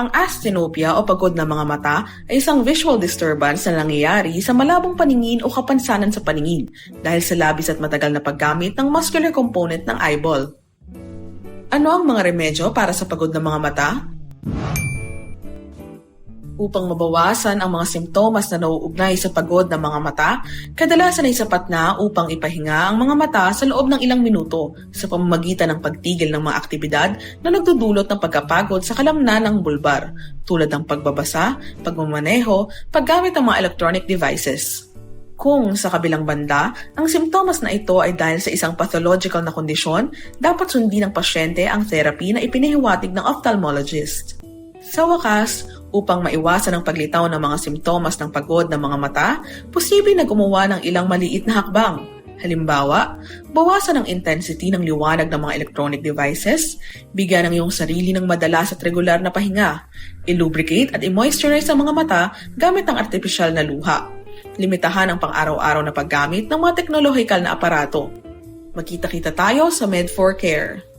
Ang asthenopia o pagod na mga mata ay isang visual disturbance na nangyayari sa malabong paningin o kapansanan sa paningin dahil sa labis at matagal na paggamit ng muscular component ng eyeball. Ano ang mga remedyo para sa pagod ng mga mata? Upang mabawasan ang mga simptomas na nauugnay sa pagod ng mga mata, kadalasan ay sapat na upang ipahinga ang mga mata sa loob ng ilang minuto sa pamamagitan ng pagtigil ng mga aktibidad na nagdudulot ng pagkapagod sa kalamnan ng bulbar, tulad ng pagbabasa, pagmamaneho, paggamit ng mga electronic devices. Kung sa kabilang banda, ang simptomas na ito ay dahil sa isang pathological na kondisyon, dapat sundin ng pasyente ang therapy na ipinihiwatig ng ophthalmologist. Sa wakas, upang maiwasan ang paglitaw ng mga simptomas ng pagod ng mga mata, posible na gumawa ng ilang maliit na hakbang. Halimbawa, bawasan ang intensity ng liwanag ng mga electronic devices, bigyan ng iyong sarili ng madalas at regular na pahinga, ilubricate at i-moisturize ang mga mata gamit ng artificial na luha, limitahan ang pang-araw-araw na paggamit ng mga teknolohikal na aparato. Magkita-kita tayo sa Med4Care.